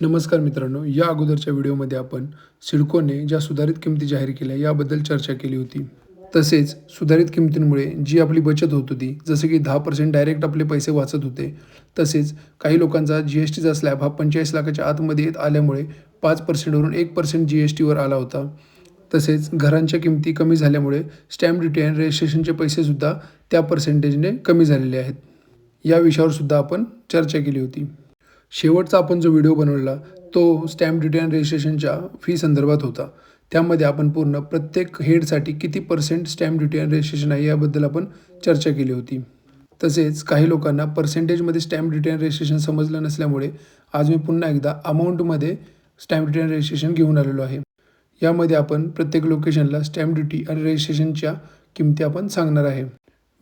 नमस्कार मित्रांनो या अगोदरच्या व्हिडिओमध्ये आपण सिडकोने ज्या सुधारित किमती जाहीर केल्या याबद्दल चर्चा केली होती. तसेच सुधारित किमतींमुळे जी आपली बचत होत होती जसे की दहा पर्सेंट डायरेक्ट आपले पैसे वाचत होते तसेच काही लोकांचा जी एस टीचा स्लॅब हा पंचेचाळीस लाखाच्या आतमध्ये येत आल्यामुळे पाच पर्सेंटवरून एक पर्सेंट जी एस टीवर आला होता. तसेच घरांच्या किमती कमी झाल्यामुळे स्टॅम्प ड्युटी आणि रजिस्ट्रेशनचे पैसेसुद्धा त्या पर्सेंटेजने कमी झालेले आहेत. या विषयावर सुद्धा आपण चर्चा केली होती. शेवटचा आपण जो व्हिडिओ बनवला तो स्टॅम्प ड्युटी अँड रजिस्ट्रेशनच्या फी संदर्भात होता. त्यामध्ये आपण पूर्ण प्रत्येक हेडसाठी किती percent stamp duty and registration आहे याबद्दल आपण चर्चा केली होती. तसेच काही लोकांना पर्सेंटेजमध्ये स्टॅम्प ड्युटी अँड रजिस्ट्रेशन समजलं नसल्यामुळे आज मी पुन्हा एकदा अमाऊंटमध्ये स्टॅम्प ड्युटी अँड रजिस्ट्रेशन घेऊन आलेलो आहे. यामध्ये आपण प्रत्येक लोकेशनला स्टॅम्प ड्युटी आणि रजिस्ट्रेशनच्या किमती आपण सांगणार आहे.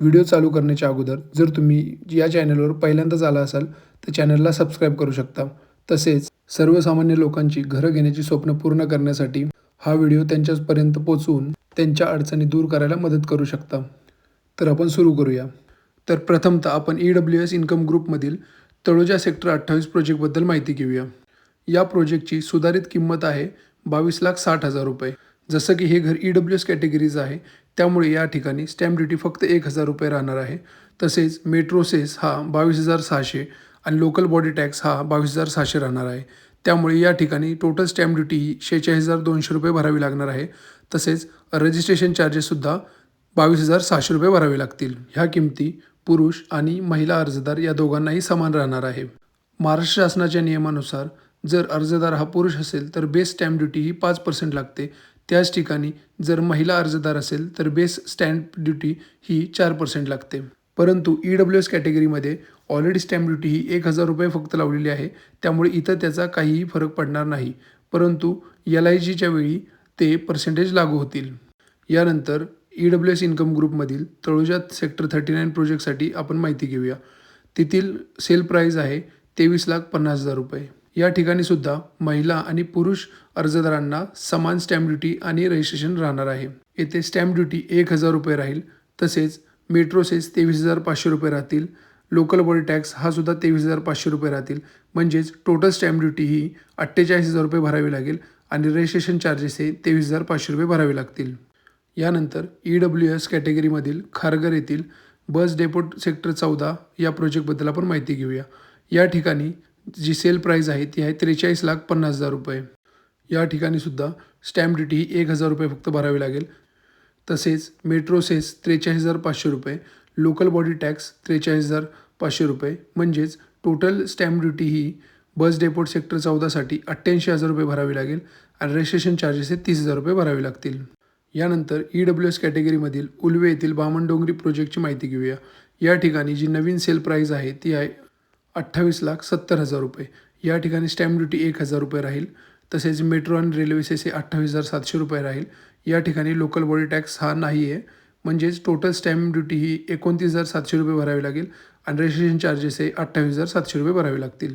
व्हिडिओ चालू करण्याच्या अगोदर जर तुम्ही या चॅनलवर पहिल्यांदाच आला असाल तर चॅनलला सबस्क्राईब करू शकता. तसेच सर्वसामान्य लोकांची घरं घेण्याची स्वप्न पूर्ण करण्यासाठी हा व्हिडिओ त्यांच्यापर्यंत पोचवून त्यांच्या अडचणी दूर करायला मदत करू शकता. तर आपण सुरू करूया. तर प्रथमतः आपण ई डब्ल्यू एस इन्कम ग्रुपमधील तळोजा सेक्टर अठ्ठावीस प्रोजेक्टबद्दल माहिती घेऊया. या प्रोजेक्टची सुधारित किंमत आहे बावीस लाख साठ हजार रुपये. जसं की हे घर ई डब्ल्यू एस कॅटेगरीज आहे त्यामुळे या ठिकाणी स्टॅम्प ड्युटी फक्त एक हजार रुपये राहणार आहे. तसेच मेट्रो सेस हा बावीस हजार सहाशे आणि लोकल बॉडी टॅक्स हा बावीस हजार सहाशे राहणार आहे. त्यामुळे या ठिकाणी टोटल स्टॅम्प ड्युटी ही शेहेचाळीस हजार दोनशे रुपये भरावी लागणार आहे. तसेच रजिस्ट्रेशन चार्जेससुद्धा बावीस हजार सहाशे रुपये भरावे लागतील. ह्या किमती पुरुष आणि महिला अर्जदार या दोघांनाही समान राहणार आहे. महाराष्ट्र शासनाच्या नियमानुसार जर अर्जदार हा पुरुष असेल तर बेस स्टॅम्प ड्युटी ही पाच पर्सेंट लागते. त्याच ठिकाणी जर महिला अर्जदार असेल तर बेस स्टॅम्प ड्युटी ही चार पर्सेंट लागते. परंतु ई डब्ल्यू एस कॅटेगरीमध्ये ऑलरेडी स्टॅम्प ड्युटी ही एक हजार रुपये फक्त लावलेली आहे. त्यामुळे इथं त्याचा काहीही फरक पडणार नाही. परंतु एल आय जीच्या वेळी ते पर्सेंटेज लागू होतील. यानंतर ई डब्ल्यू एस इन्कम ग्रुपमधील तळोजात सेक्टर थर्टी नाईन प्रोजेक्टसाठी आपण माहिती घेऊया. तेथील सेल प्राईज आहे तेवीस लाख पन्नास हजार रुपये. या ठिकाणी सुद्धा महिला आणि पुरुष अर्जदारांना समान स्टॅम्प ड्युटी आणि रजिस्ट्रेशन राहणार आहे. येथे स्टॅम्प ड्युटी एक हजार रुपये राहील तसेच मेट्रो सेस तेवीस हजार पाचशे रुपये राहतील. लोकल बॉडी टॅक्स हा सुद्धा तेवीस हजार पाचशे रुपये राहतील. म्हणजेच टोटल स्टॅम्प ड्युटी ही अठ्ठेचाळीस हजार रुपये भरावी लागेल आणि रजिस्ट्रेशन चार्जेस हे तेवीस हजार पाचशे रुपये भरावे लागतील. यानंतर ई डब्ल्यू एस कॅटेगरीमधील खारघर येथील बस डेपोट सेक्टर चौदा या प्रोजेक्टबद्दल आपण माहिती घेऊया. या ठिकाणी जी सेल प्राईज आहे ती आहे त्रेचाळीस लाख पन्नास हजार रुपये. या ठिकाणीसुद्धा स्टॅम्प ड्युटी ही एक हजार रुपये फक्त भरावी लागेल. तसेच मेट्रो सेस त्रेचाळीस हजार पाचशे रुपये लोकल बॉडी टॅक्स त्रेचाळीस हजार पाचशे रुपये. म्हणजेच टोटल स्टॅम्प ड्युटी ही बस डेपोट सेक्टर चौदासाठी अठ्ठ्याऐंशी हजार रुपये भरावी लागेल आणि रजिस्ट्रेशन चार्जेस हे तीस हजार रुपये भरावे लागतील. यानंतर ई डब्ल्यू एस कॅटेगरीमधील उलवे येथील बामणडोंगरी प्रोजेक्टची माहिती घेऊया. या ठिकाणी जी नवीन सेल प्राईज आहे ती आहे अठ्ठावीस लाख सत्तर हजार रुपये. या ठिकाणी स्टॅम्प ड्युटी एक हजार रुपये राहील. तसेच मेट्रो आणि रेल्वे हे अठ्ठावीस हजार सातशे रुपये राहील. या ठिकाणी लोकल बॉडी टॅक्स हा नाही आहे म्हणजेच टोटल स्टॅम्प ड्युटी ही एकोणतीस हजार सातशे रुपये भरावी लागेल आणि रजिस्ट्रेशन चार्जेस हे अठ्ठावीस हजार सातशे रुपये भरावे लागतील.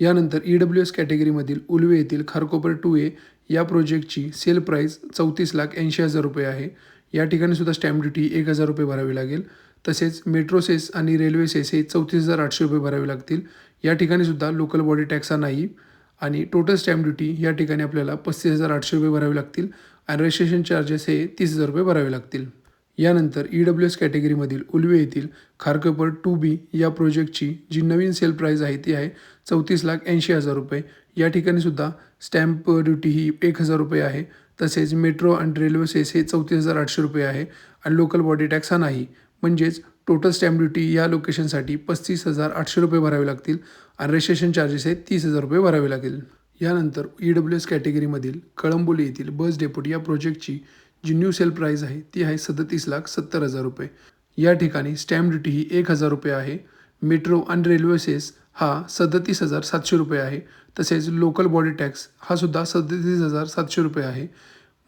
यानंतर ई डब्ल्यू एस कॅटेगरीमधील उलवे येथील खारकोपर टू ए या प्रोजेक्टची सेल प्राईस चौतीस लाख ऐंशी हजार रुपये आहे. या ठिकाणी सुद्धा स्टॅम्प ड्युटी एक हजार रुपये भरावी लागेल. तसेच मेट्रो सेस आणि रेल्वे सेस हे चौतीस हजार आठशे रुपये भरावे लागतील. या ठिकाणी सुद्धा लोकल बॉडी टॅक्स हा नाही आणि टोटल स्टॅम्प ड्युटी या ठिकाणी आपल्याला पस्तीस हजार आठशे रुपये भरावे लागतील आणि रजिस्ट्रेशन चार्जेस हे तीस हजार रुपये भरावे लागतील. यानंतर ई डब्ल्यू एस कॅटेगरीमधील उलवे येथील खारकपर टू बी या प्रोजेक्टची जी नवीन सेल प्राईज आहे ती आहे चौतीस लाख ऐंशी हजार रुपये. या ठिकाणी सुद्धा स्टॅम्प ड्युटी ही एक हजार रुपये आहे. तसेच मेट्रो आणि रेल्वे सेस हे चौतीस हजार आठशे रुपये आहे आणि लोकल बॉडी टॅक्स हा नाही. म्हणजेच टोटल स्टॅम्प ड्युटी या लोकेशनसाठी पस्तीस हजार आठशे रुपये भरावे लागतील आणि रजिस्ट्रेशन चार्जेस हे तीस हजार रुपये भरावे लागेल. यानंतर ई डब्ल्यू एस कॅटेगरीमधील कळंबोली येथील बस डेपोट या प्रोजेक्टची जी न्यू सेल प्राईज आहे ती आहे सदतीस लाख सत्तर हजार रुपये. या ठिकाणी स्टॅम्प ड्युटी ही एक हजार रुपये आहे. मेट्रो आणि रेल्वे सेस हा सदतीस हजार सातशे रुपये आहे. तसेच लोकल बॉडी टॅक्स हा सुद्धा सदतीस हजार सातशे रुपये आहे.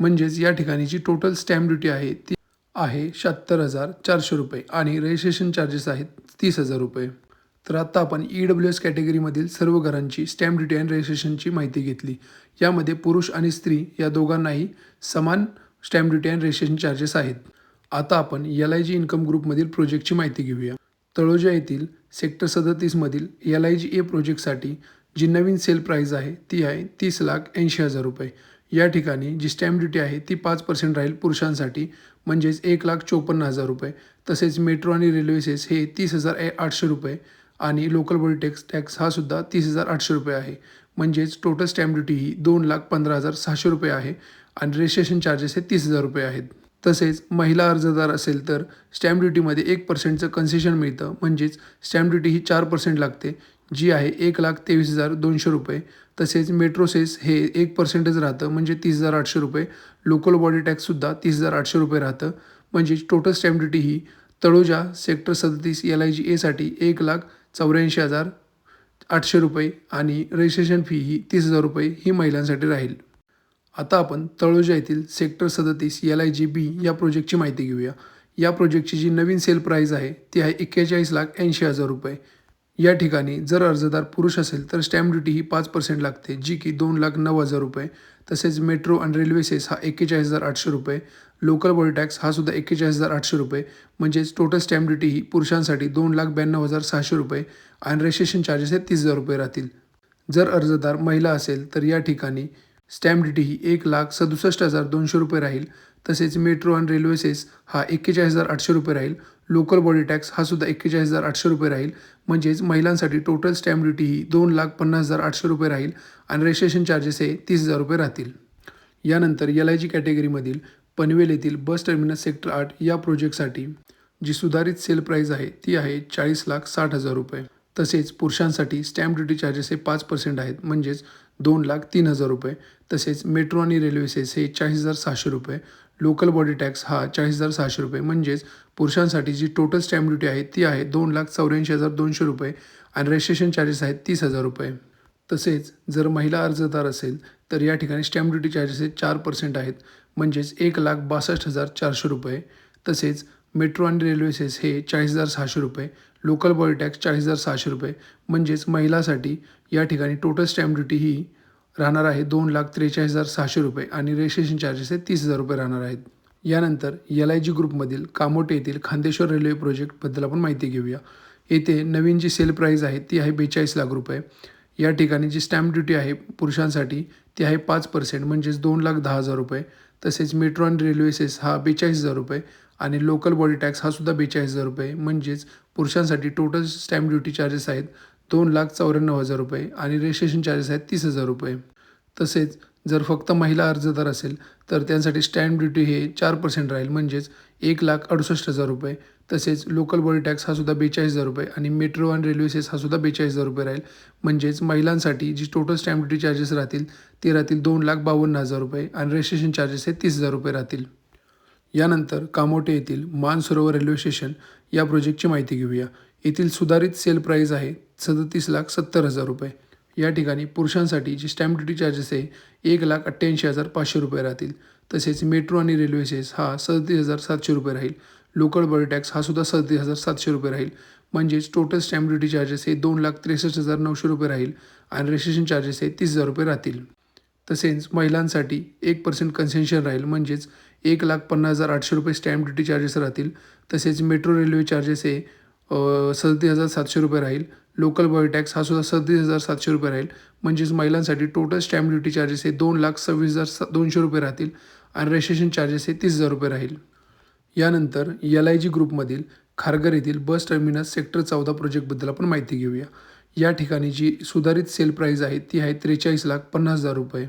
म्हणजेच या ठिकाणीची टोटल स्टॅम्प ड्युटी आहे ती आहे शहात्तर हजार चारशे रुपये आणि रजिस्ट्रेशन चार्जेस आहेत तीस हजार रुपये. तर आता आपण ई डब्ल्यू एस कॅटेगरीमधील सर्व घरांची स्टॅम्प ड्युटी अँड रजिस्ट्रेशनची माहिती घेतली. यामध्ये पुरुष आणि स्त्री या दोघांनाही समान stamp duty and registration charges आहेत. आता आपण एल आय जी इन्कम ग्रुपमधील प्रोजेक्टची माहिती घेऊया. तळोजा येथील सेक्टर सदतीसमधील एल आय जी ए प्रोजेक्टसाठी जी नवीन सेल प्राईज आहे ती आहे तीस लाख ऐंशी हजार रुपये. या ठिकाणी जी स्टॅम्प ड्युटी आहे ती पाच पर्सेंट राहील पुरुषांसाठी. म्हणजेच एक लाख चोपन्न हजार रुपये. तसेच मेट्रो आणि रेल्वेसेस हे तीस हजार ए आठशे रुपये आणि लोकल बॉडी टॅक्स टॅक्स हा सुद्धा तीस हजार आठशे रुपये आहे. म्हणजेच टोटल स्टॅम्प ड्युटी ही दोन लाख पंधरा हजार सहाशे रुपये आहे आणि रजिस्ट्रेशन चार्जेस हे तीस हजार रुपये आहेत. तसेच महिला अर्जदार असेल तर स्टॅम्प ड्युटीमध्ये एक पर्सेंटचं कन्सेशन मिळतं. म्हणजेच स्टॅम्प ड्युटी ही चार पर्सेंट लागते. जी आहे एक लाख तेवीस हजार दोनशे रुपये. तसेच मेट्रो सेस हे एक पर्सेंटच राहतं म्हणजे तीस हजार आठशे रुपये. लोकल बॉडी टॅक्ससुद्धा तीस हजार आठशे रुपये राहतं. म्हणजे टोटल स्टॅम्प ड्युटी ही तळोजा सेक्टर सदतीस एल आय जी एसाठी एक लाख चौऱ्याऐंशी हजार आठशे रुपये आणि रजिस्ट्रेशन फी ही तीस हजार रुपये ही महिलांसाठी राहील. आता आपण तळोजा येथील सेक्टर सदतीस एल आय जी बी या प्रोजेक्टची माहिती घेऊया. या प्रोजेक्टची जी नवीन सेल प्राईज आहे ती आहे एक्केचाळीस लाख ऐंशी हजार रुपये. या ठिकाणी जर अर्जदार पुरुष असेल तर स्टॅम्प ड्युटी ही पाच पर्सेंट लागते जी की दोन लाख नऊ हजार रुपये. तसेच मेट्रो आणि रेल्वे सेस हा एक्केचाळीस हजार आठशे रुपये. लोकल बॉडी टॅक्स हा सुद्धा एक्केचाळीस हजार आठशे रुपये. म्हणजेच टोटल स्टॅम्प ड्युटी ही पुरुषांसाठी दोन लाख ब्याण्णव हजार सहाशे रुपये आणि रजिस्ट्रेशन चार्जेस हे तीस हजार रुपये राहतील. जर अर्जदार महिला असेल तर या ठिकाणी स्टॅम्प ड्युटी ही एक लाख सदुसष्ट हजार दोनशे रुपये राहील. तसेच मेट्रो आणि रेल्वे सेस हा एक्केचाळीस हजार आठशे रुपये राहील. लोकल बॉडी टॅक्स हा सुद्धा एक्केचाळीस हजार आठशे रुपये राहील. म्हणजेच महिलांसाठी टोटल स्टॅम्प ड्युटी ही दोन लाख पन्नास हजार आठशे रुपये राहील आणि रजिस्ट्रेशन चार्जेस हे तीस हजार रुपये राहतील. यानंतर एल आय जी कॅटेगरीमधील पनवेल येथील बस टर्मिनस सेक्टर आठ या प्रोजेक्टसाठी जी सुधारित सेल प्राईज आहे ती आहे चाळीस लाख साठ हजार रुपये. तसेच पुरुषांसाठी स्टॅम्प ड्युटी चार्जेस हे पाच पर्सेंट आहेत म्हणजेच दोन लाख तीन हजार रुपये. तसेच मेट्रो आणि रेल्वे सेस हे चाळीस हजार सहाशे रुपये. लोकल बॉडी टॅक्स हा चाळीस हजार सहाशे रुपये. म्हणजेच पुरुषांसाठी जी टोटल स्टॅम्प ड्युटी आहे ती आहे दोन लाख चौऱ्याऐंशी हजार दोनशे रुपये आणि रजिस्ट्रेशन चार्जेस आहेत तीस हजार रुपये. तसेच जर महिला अर्जदार असेल तर या ठिकाणी स्टॅम्प ड्युटी चार्जेस हे चार पर्सेंट आहेत. म्हणजेच एक लाख बासष्ट हजार चारशे रुपये. तसेच मेट्रो आणि रेल्वे सेस हे चाळीस हजार सहाशे रुपये. लोकल बॉडी टॅक्स चाळीस हजार सहाशे रुपये. म्हणजेच महिलासाठी या ठिकाणी टोटल स्टॅम्प ड्युटी ही राहणार आहे दोन लाख त्रेचाळीस हजार सहाशे रुपये आणि रजिस्ट्रेशन चार्जेस हे तीस हजार रुपये राहणार आहेत. यानंतर एल आय जी ग्रुपमधील कामोटे येथील खांदेश्वर रेल्वे प्रोजेक्टबद्दल आपण माहिती घेऊया. येथे नवीन जी सेल प्राईज आहे ती आहे बेचाळीस लाख रुपये. या ठिकाणी जी स्टॅम्प ड्युटी आहे पुरुषांसाठी ती आहे पाच पर्सेंट म्हणजेच दोन लाख दहा हजार रुपये. तसेच मेट्रो आणि रेल्वे सेस हा बेचाळीस हजार रुपये आणि लोकल बॉडी टॅक्स हा सुद्धा बेचाळीस हजार रुपये. म्हणजेच पुरुषांसाठी टोटल स्टॅम्प ड्युटी चार्जेस आहेत दोन लाख चौऱ्याण्णव हजार रुपये आणि रजिस्ट्रेशन चार्जेस आहेत तीस हजार रुपये. तसेच जर फक्त महिला अर्जदार असेल तर त्यांसाठी स्टॅम्प ड्युटी हे चार पर्सेंट राहील. म्हणजेच एक लाख अडुसष्ट हजार रुपये. तसेच लोकल बॉडी टॅक्स हा सुद्धा बेचाळीस हजार रुपये आणि मेट्रो आणि रेल्वे सेस हा सुद्धा बेचाळीस हजार रुपये राहील. म्हणजेच महिलांसाठी जी टोटल स्टॅम्प ड्युटी चार्जेस राहतील ते राहतील दोन लाख बावन्न हजार रुपये आणि रजिस्ट्रेशन चार्जेस हे तीस हजार रुपये राहतील. यानंतर कामोटे येथील मानसरोवर रेल्वे स्टेशन या प्रोजेक्टची माहिती घेऊया. येथील सुधारित सेल प्राईज आहे सदतीस लाख सत्तर हजार रुपये. या ठिकाणी पुरुषांसाठी जी स्टॅम्प ड्युटी चार्जेस आहे एक लाख अठ्ठ्याऐंशी हजार पाचशे रुपये राहतील. तसेच मेट्रो आणि रेल्वे सेस हा सदतीस हजार सातशे रुपये राहील. लोकल बॉडी टॅक्स हा सुद्धा सदतीस हजार सातशे रुपये राहील. म्हणजेच टोटल स्टॅम्प ड्युटी चार्जेस हे दोन लाख त्रेसष्ट हजार नऊशे रुपये राहील आणि रजिस्ट्रेशन चार्जेस हे तीस हजार रुपये राहतील. तसेच महिलांसाठी एक पर्सेंट कन्सेशन राहील. म्हणजेच एक लाख पन्नास हजार आठशे रुपये स्टॅम्प ड्युटी चार्जेस राहतील. तसेच मेट्रो रेल्वे चार्जेस हे सदतीस हजार सातशे रुपये राहील. लोकल बॉय टॅक्स हा सुद्धा सदतीस हजार सातशे रुपये राहील. म्हणजेच महिलांसाठी टोटल स्टॅम्प ड्युटी चार्जेस हे दोन लाख सव्वीस हजार स दोनशे रुपये राहतील. आणि रजिस्ट्रेशन चार्जेस हे तीस हजार रुपये राहील. यानंतर एल आय जी ग्रुपमधील खारघर येथील बस टर्मिनस सेक्टर चौदा प्रोजेक्टबद्दल आपण माहिती घेऊया. या ठिकाणी जी सुधारित सेल प्राईज आहे ती आहे त्रेचाळीस लाख पन्नास हजार रुपये.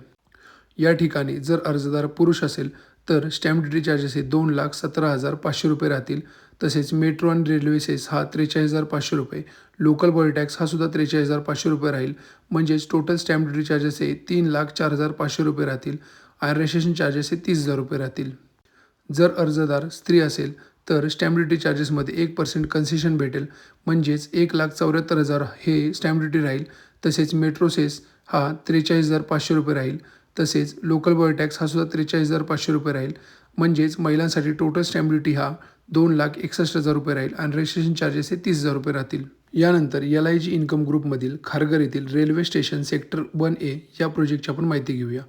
या ठिकाणी जर अर्जदार पुरुष असेल तर स्टॅम्प ड्युटी चार्जेस हे दोन लाख सतरा हजार पाचशे रुपये राहतील. तसेच मेट्रो आणि रेल्वे सेस हा त्रेचाळीस हजार पाचशे रुपये. लोकल बॉडी टॅक्स हा सुद्धा त्रेचाळीस हजार पाचशे रुपये राहील. म्हणजेच टोटल स्टॅम्प ड्युटी चार्जेस हे तीन लाख चार हजार पाचशे रुपये राहतील. आणि रजिस्ट्रेशन चार्जेस हे तीस हजार रुपये राहतील. जर अर्जदार स्त्री असेल तर स्टॅम्प ड्युटी चार्जेसमध्ये एक पर्सेंट कन्सेशन भेटेल. म्हणजेच एक लाख चौऱ्याहत्तर हजार हे स्टॅम्प ड्युटी राहील. तसेच मेट्रो सेस हा त्रेचाळीस हजार पाचशे रुपये राहील. तसेच लोकल बॉय टॅक्स हा सुद्धा त्रेचाळीस हजार पाचशे रुपये राहील. म्हणजेच महिलांसाठी टोटल स्टॅम्प ड्युटी हा दोन लाख एकसष्ट हजार रुपये राहील आणि रजिस्ट्रेशन चार्जेस हे तीस हजार रुपये राहतील. यानंतर एल आय जी इन्कम ग्रुपमधील खारघर येथील railway station sector one A या प्रोजेक्टची आपण माहिती घेऊया.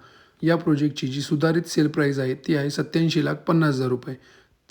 या प्रोजेक्टची जी सुधारित सेल प्राईज आहे ती आहे सत्याऐंशी लाख पन्नास हजार रुपये.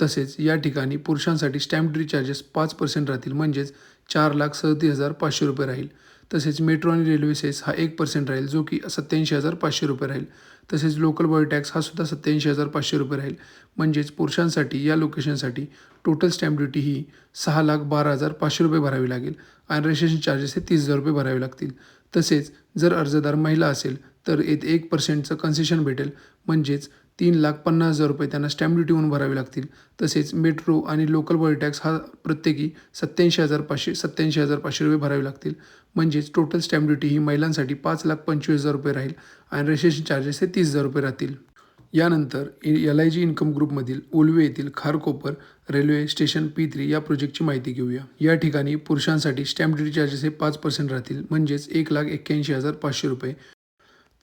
तसेच या ठिकाणी पुरुषांसाठी स्टॅम्प ड्युटी चार्जेस पाच पर्सेंट राहतील म्हणजेच चार लाख सदतीस हजार पाचशे रुपये राहील. तसेच मेट्रो आणि रेल्वे सेस हा एक पर्सेंट राहील जो की सत्याऐंशी हजार पाचशे रुपये राहील. तसेच लोकल बॉडी टॅक्स हा सुद्धा सत्याऐंशी हजार पाचशे रुपये राहील. म्हणजेच पुरुषांसाठी या लोकेशनसाठी टोटल स्टॅम्प ड्युटी ही सहा लाख बारा हजार पाचशे रुपये भरावी लागेल आणि रजिस्ट्रेशन चार्जेस हे तीस हजार रुपये भरावे लागतील. तसेच जर अर्जदार महिला असेल तर येथे एक पर्सेंटचं कन्सेशन भेटेल. म्हणजेच तीन लाख पन्नास हजार रुपये त्यांना स्टॅम्प ड्युटी म्हणून भरावे लागतील. तसेच मेट्रो आणि लोकल बॉडी टॅक्स हा प्रत्येकी सत्याऐंशी हजार पाचशे सत्याऐंशी हजार पाचशे रुपये भरावे लागतील. म्हणजेच टोटल स्टॅम्प ड्युटी ही महिलांसाठी पाच लाख पंचवीस हजार रुपये राहील आणि रजिस्ट्रेशन चार्जेस हे तीस हजार रुपये राहतील. यानंतर एल आय जी इन्कम ग्रुपमधील उलवे येथील Kharkopar railway station P three या प्रोजेक्टची माहिती घेऊया. या ठिकाणी पुरुषांसाठी स्टॅम्प ड्युटी चार्जेस हे पाच पर्सेंट राहतील. म्हणजेच एक लाख एक्क्याऐंशी हजार पाचशे रुपये.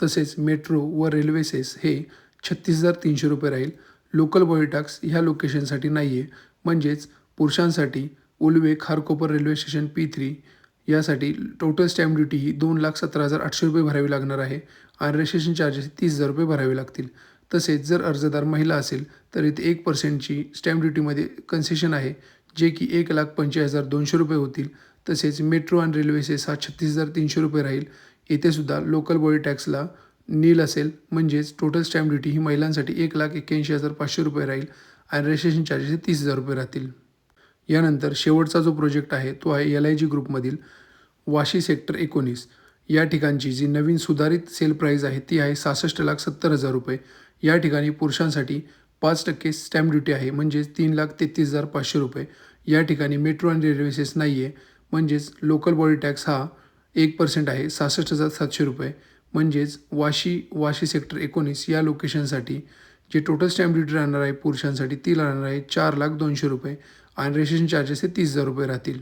तसेच मेट्रो व रेल्वेसेस हे छत्तीस हजार तीनशे रुपये राहील. लोकल बॉडी टॅक्स ह्या लोकेशनसाठी नाही आहे म्हणजेच पुरुषांसाठी Ulwe Kharkopar railway station P three यासाठी टोटल स्टॅम्प ड्युटी ही दोन लाख सतरा हजार आठशे रुपये भरावी लागणार आहे. आणि रजिस्ट्रेशन चार्जेस तीस हजार रुपये भरावे लागतील. तसेच जर अर्जदार महिला असेल तर इथे एक पर्सेंटची स्टॅम्प ड्युटीमध्ये कन्सेशन आहे जे की एक लाख पंचेचाळीस हजार दोनशे रुपये होतील. तसेच मेट्रो आणि रेल्वेचे सात छत्तीस हजार तीनशे रुपये राहील. येथेसुद्धा लोकल बॉडी टॅक्सला नील असेल म्हणजेच टोटल स्टॅम्प ड्युटी ही महिलांसाठी एक लाख एक्क्याऐंशी हजार पाचशे रुपये राहील आणि रजिस्ट्रेशन चार्जेस हे तीस हजार रुपये राहतील. यानंतर शेवटचा जो प्रोजेक्ट आहे तो आहे एल आय जी ग्रुपमधील वाशी सेक्टर एकोणीस. या ठिकाणची जी नवीन सुधारित सेल प्राईज आहे ती आहे सहासष्ट लाख सत्तर हजार रुपये. या ठिकाणी पुरुषांसाठी पाच टक्के स्टॅम्प ड्युटी आहे म्हणजेच तीन लाख तेहतीस हजार पाचशे रुपये. या ठिकाणी मेट्रो आणि रेल्वेसेस नाही आहे म्हणजेच लोकल बॉडी टॅक्स हा एक पर्सेंट आहे सहासष्ट हजार सातशे रुपये. म्हणजेच वाशी वाशी सेक्टर एकोणीस या लोकेशनसाठी जे टोटल स्टॅम्प ड्युटी राहणार आहे पुरुषांसाठी ती राहणार आहे चार लाख दोनशे रुपये आणि रजिस्ट्रेशन चार्जेस हे तीस हजार रुपये राहतील.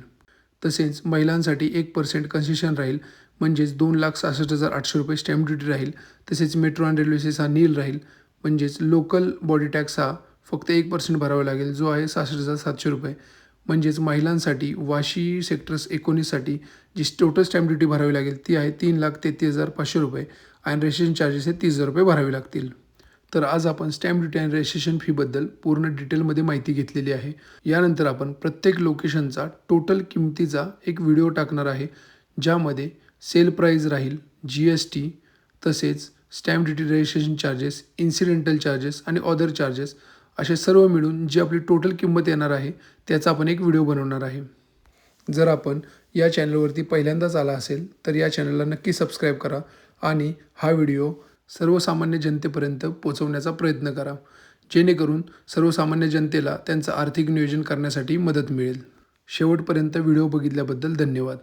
तसेच महिलांसाठी एक पर्सेंट कन्सेशन राहील म्हणजेच दोन लाख सहासष्ट हजार आठशे रुपये स्टॅम्प ड्युटी राहील. तसेच मेट्रो आणि रेल्वे हा नील राहील म्हणजेच लोकल बॉडी टॅक्स हा फक्त एक पर्सेंट भरावा लागेल जो आहे सहासष्ट हजार सातशे रुपये. म्हणजेच महिलांसाठी वाशी सेक्टर्स एकोणीससाठी जी टोटल स्टॅम्प ड्युटी भरावी लागेल ती आहे तीन लाख तेहतीस हजार पाचशे रुपये आणि रजिस्ट्रेशन चार्जेस हे तीस हजार रुपये भरावे लागतील. तर आज आपण स्टॅम्प ड्युटी आणि रजिस्ट्रेशन फीबद्दल पूर्ण डिटेलमध्ये माहिती घेतलेली आहे. यानंतर आपण प्रत्येक लोकेशनचा टोटल किमतीचा एक व्हिडिओ टाकणार आहे ज्यामध्ये सेल प्राईज राहील जी एस टी तसेच stamp duty registration charges incidental charges आणि ऑदर चार्जेस असे सर्व मिळून जी आपली टोटल किंमत येणार आहे त्याचा आपण एक व्हिडिओ बनवणार आहे. जर आपण या चॅनलवरती पहिल्यांदाच आला असेल तर या चॅनलला नक्की सबस्क्राईब करा आणि हा व्हिडिओ सर्वसामान्य जनतेपर्यंत पोचवण्याचा प्रयत्न करा. जेणेकरून सर्वसामान्य जनतेला त्यांचं आर्थिक नियोजन करण्यासाठी मदत मिळेल. शेवटपर्यंत व्हिडिओ बघितल्याबद्दल धन्यवाद.